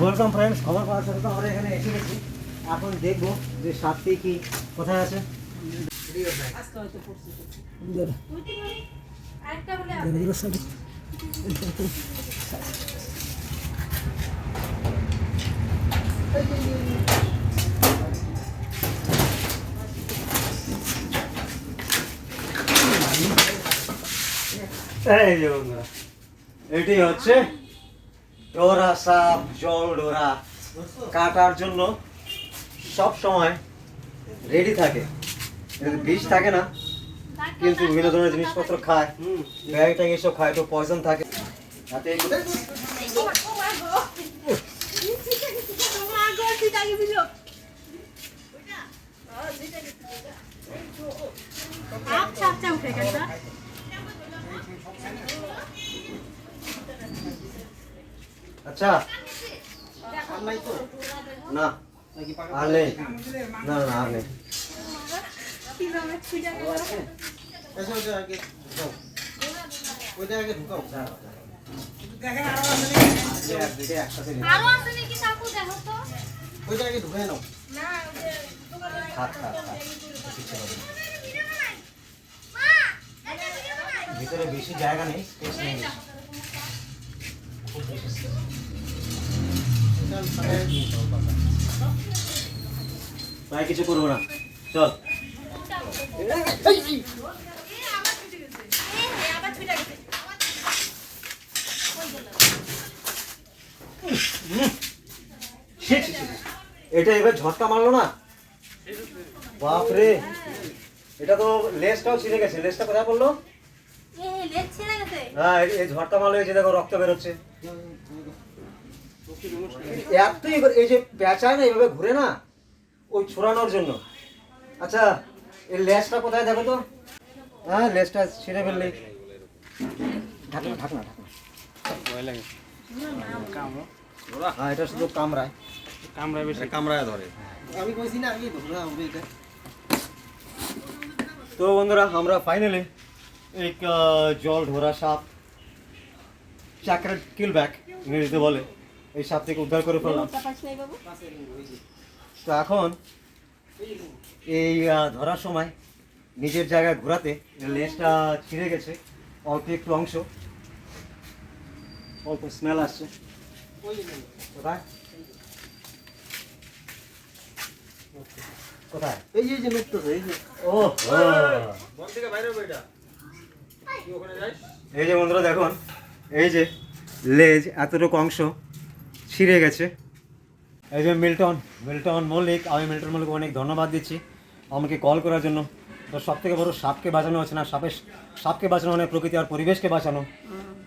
Welcome friends খবর পাওয়ার সাথে তো আমরা এখানে এসে গেছি। এখন দেখব যে সাপটি কি, কোথায় আছে? এটি হচ্ছে ডোরা সাপ জল ডোরা কাটার জন্য সব সময় রেডি থাকে। বিষ থাকে না কিন্তু বিভিন্ন ধরনের জিনিসপত্র খায় ব্যাগ ট্যাগ এসব খায় তো পয়জন থাকে। তাতে এগুলো- আচ্ছা আচ্ছা উঠে গেছে আচ্ছা। না আর নেই না না আর নেই ঢুকাই নাও থাক থাক থাক কিছু হবে না। ভিতরে বেশি জায়গা নেই স্পেস নেই। খুব বেশি। এটা কিছু করব না। চল। এটা এবার ঝটকা মারলো না? বাপরে এটা তো লেসটাও ছিঁড়ে গেছে। লেসটা কোথায় পড়ল? হ্যাঁ এই- এই ঝটকা মারলো এই যে দেখো রক্ত বেরোচ্ছে। এতই এবার- এই যে পেঁচায় না এইভাবে ঘুরে না ওই ছোড়ানোর জন্য। আচ্ছা এই লেজটা কোথায় দেখো তো? হ্যাঁ লেজটা ছিঁড়ে ফেললি। ঢাকনা ঢাকনা ঢাকনা। হ্যাঁ এটা শুধু কামড়ায়। এটা কামড়ায় ধরে। আমি কইছি না আগে ঢুকা হবে এটা তো বন্ধুরা আমরা ফাইনালি এক জল ঢোরা সাপ চ্যাক্রেট কিল ব্যাক ইংরেজিতে বলে। এই সাপ থেকে উদ্ধার করে ফেললাম। তো এখন এই ধরার সময় নিজের জায়গায় ঘোরাতে লেজটা ছিঁড়ে গেছে। অল্প একটু অংশ। অল্প স্মেল আসছে। কোথায়? কোথায়? এই যে যে এই যে। ও এই যে বন্ধুরা দেখুন। এই যে লেজ, এতটুকু অংশ ছিঁড়ে গেছে। এই যে মিল্টন মিল্টন মল্লিক, আমি মিল্টন মল্লিক অনেক ধন্যবাদ দিচ্ছি আমাকে কল করার জন্য। তো সব থেকে বড় সাপকে বাঁচানো হচ্ছে না সাপের সাপকে বাঁচানো মানে প্রকৃতি আর পরিবেশকে বাঁচানো।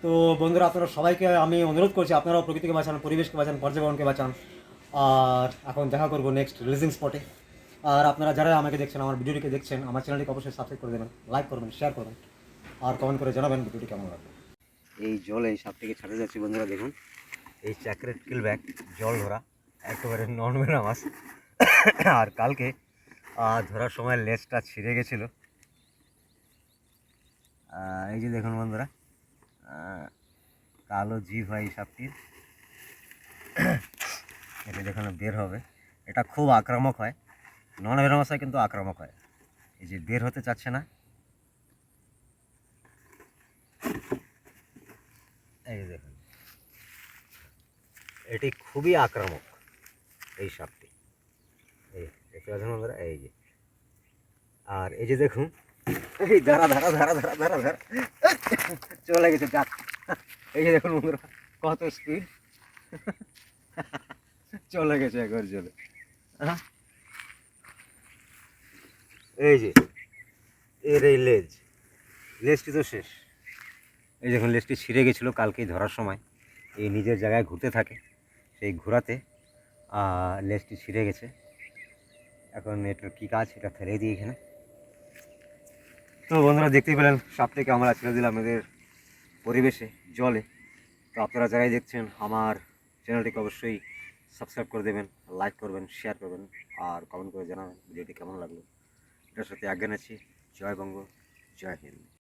তো বন্ধুরা, আপনারা সবাইকে আমি অনুরোধ করছি, আপনারাও প্রকৃতিকে বাঁচান, পরিবেশকে বাঁচান, পর্যাবরণকে বাঁচান। আর এখন দেখা করব নেক্সট রিলিজিং স্পটে আর আপনারা যারা আমাকে দেখছেন, আমার ভিডিওটিকে দেখছেন, আমার চ্যানেলটিকে অবশ্যই সাবস্ক্রাইব করে দেবেন লাইক করবেন শেয়ার করবেন, আর কমেন্ট করে জানাবেন ভিডিওটি কেমন লাগবে এই জলে সাপ থেকে ছাড়তে যাচ্ছি, বন্ধুরা দেখুন। এই চ্যাক্রেট কিল ব্যাগ জল ধরা, একেবারে নন মেরা মাছ আর কালকে ধরার সময় লেজটা ছিঁড়ে গেছিল। এই যে দেখুন বন্ধুরা কালো জিভ হয় এই সাপটির। এটা দেখুন, বের হবে। এটা খুব আক্রামক হয়। নন ভেরামাস হয় কিন্তু আক্রামক হয়। এই যে বের হতে চাচ্ছে না। এই দেখুন। এটি খুবই আক্রামক, এই সাপটি। এই দেখতে পাচ্ছেন বন্ধুরা? এই যে। আর এই যে দেখুন, এই ধারা ধারা ধারা ধারা ধারা ধারা। চলে গেছে ডাক এই যে দেখুন বন্ধুরা, কত স্পিড চলে গেছে একবার চলে। এই যে, এর এই লেজ। লেজটি তো শেষ। এই দেখুন লেজটি ছিঁড়ে গেছিল কালকেই ধরার সময়। এই নিজের জায়গায় ঘুরতে থাকে, সেই ঘোরাতে লেজটি ছিঁড়ে গেছে। এখন এটার কী কাজ এটা ফেলে দিই এখানে। তো বন্ধুরা, দেখতেই পেলেন, সাপ থেকে আমরা ছেড়ে দিলাম এদের পরিবেশে, জলে। তো আপনারা যারাই দেখছেন, আমার চ্যানেলটিকে অবশ্যই সাবস্ক্রাইব করে দেবেন, লাইক করবেন, শেয়ার করবেন, আর কমেন্ট করে জানাবেন, ভিডিওটি কেমন লাগল। এটার সাথে আজ্ঞান আছি, জয় বঙ্গ, জয় হিন্দ।